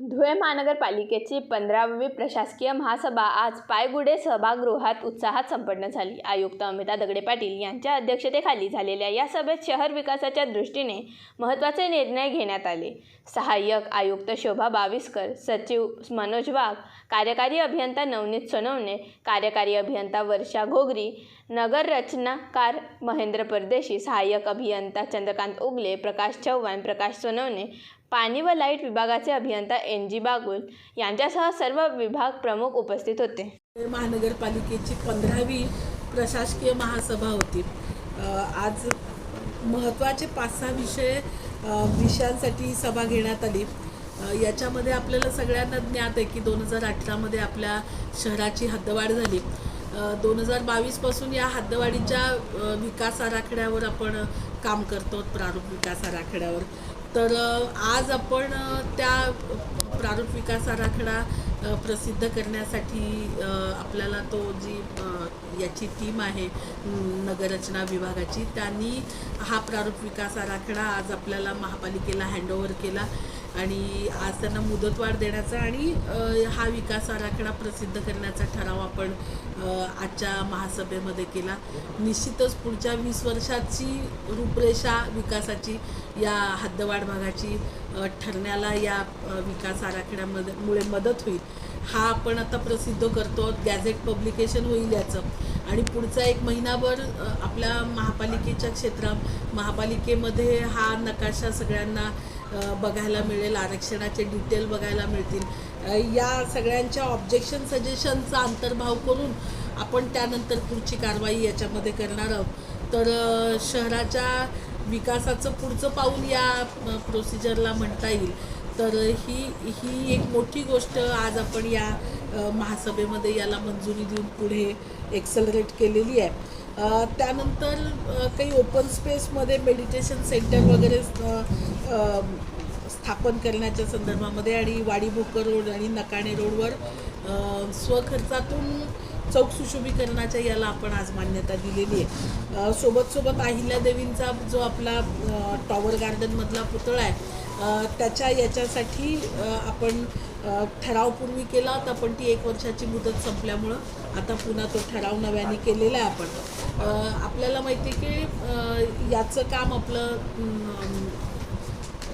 धुळे महानगरपालिकेची पंधरावी प्रशासकीय महासभा आज पायगुडे सभागृहात उत्साहात संपन्न झाली. आयुक्त अमिता दगडे पाटील यांच्या अध्यक्षतेखाली झालेल्या या सभेत शहर विकासाच्या दृष्टीने महत्त्वाचे निर्णय घेण्यात आले. सहाय्यक आयुक्त शोभा बाविस्कर सचिव मनोज वाघ कार्यकारी अभियंता नवनीत सोनवणे कार्यकारी अभियंता वर्षा घोगरी नगर रचनाकार महेंद्र परदेशी सहाय्यक अभियंता चंद्रकांत उगले प्रकाश चव्हाण प्रकाश सोनवणे पाणी व लाइट विभागाचे अभियंता एन जी बागुल यांच्यासह सर्व विभाग प्रमुख उपस्थित होते. महानगरपालिकेची पंधरावी प्रशासकीय महासभा होती. आज महत्त्वाचे पाच सहा विषय विषयांसाठी सभा घेण्यात आली. याच्यामध्ये आपल्याला सगळ्यांना ज्ञात आहे की दोन हजार अठरामध्ये आपल्या शहराची हद्दवाढ झाली. दोन हजार बावीसपासून या हद्दवाढीच्या विकास आराखड्यावर आपण काम करतो प्रारूप विकास आराखड्यावर. तर आज आपण त्या प्रारूप विकास आराखडा प्रसिद्ध करण्यासाठी आपल्याला तो जी याची टीम आहे नगररचना विभागाची त्यांनी हा प्रारूप विकास आराखडा आज आपल्याला महापालिकेला हँडओव्हर केला. आणि आज त्यांना मुदतवाढ देण्याचा आणि हा विकास आराखडा प्रसिद्ध करण्याचा ठराव आपण आजच्या महासभेमध्ये केला. निश्चितच पुढच्या वीस वर्षाची रूपरेषा विकासाची या हद्दवाढ भागाची ठरण्याला या विकास आराखड्यामध्ये मुळे मदत होईल. हा आपण आता प्रसिद्ध करतो. गॅझेट पब्लिकेशन होईल याचं. आणि पुढचा एक महिनाभर आपल्या महापालिकेच्या क्षेत्रात महापालिकेमध्ये हा नकाशा सगळ्यांना बघायला मिळेल. आरक्षणाचे डिटेल बघायला मिळतील. या सगळ्यांच्या ऑब्जेक्शन सजेशनचा अंतर्भाव करून आपण त्यानंतर पुढची कारवाई याच्यामध्ये करणार आहोत. तर शहराच्या विकासाचं पुढचं पाऊल या प्रोसिजरला म्हणता येईल. तर ही ही एक मोठी गोष्ट आज आपण या महासभेमध्ये याला मंजुरी देऊन पुढे एक्सलरेट केलेली आहे. त्यानंतर काही ओपन स्पेसमध्ये मेडिटेशन सेंटर वगैरे स्थापन करण्याच्या संदर्भामध्ये आणि वाडी भोकर रोड आणि नकाणे रोडवर स्वखर्चातून चौक सुशोभीकरणाच्या याला आपण आज मान्यता दिलेली आहे. सोबत सोबत अहिल्यादेवींचा जो आपला टॉवर गार्डनमधला पुतळा आहे त्याच्या याच्यासाठी आपण ठरावपूर्वी ठराव पूर्वी केला होता पण ती एक वर्षाची मुदत संपल्यामुळं आता पुन्हा तो ठराव नव्याने केलेला आहे आपण. आपल्याला माहिती आहे की याचं काम आपलं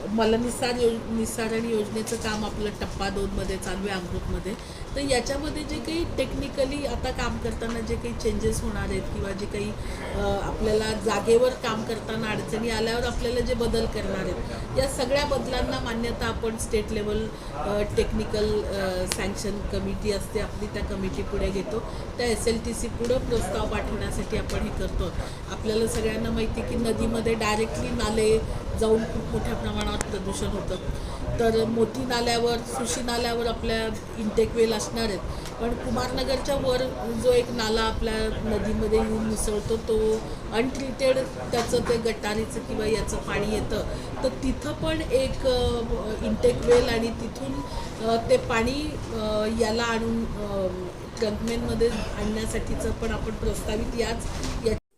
अम, मलनिसार यो निसारण योजनेचं काम आपलं टप्पा दोनमध्ये चालू आहे अमृतमध्ये तर याच्यामध्ये जे काही टेक्निकली आता काम करताना जे काही चेंजेस होणार आहेत किंवा जे काही आपल्याला जागेवर काम करताना अडचणी आल्यावर आपल्याला जे बदल करणार आहेत या सगळ्या बदलांना मान्यता आपण state level technical sanction committee असते आपली त्या कमिटी पुढे घेतो. त्या एस एल टी सी पुढं प्रस्ताव पाठवण्यासाठी आपण हे करतो. आपल्याला सगळ्यांना माहिती आहे की नदीमध्ये डायरेक्टली नाले जाऊन खूप मोठ्या प्रमाणात प्रदूषण होतं. तर मोती नाल्यावर सुशी नाल्यावर आपल्या इंटेक वेल असणार आहेत. पण कुमारनगरच्या वर जो एक नाला आपल्या नदीमध्ये येऊन मिसळतो तो अनट्रीटेड त्याचं ते गटारीचं किंवा याचं पाणी येतं. तर तिथं पण एक इंटेक वेल आणि तिथून ते पाणी याला आणून ट्रंकमेनमध्ये आणण्यासाठीचं पण आपण प्रस्तावित याच या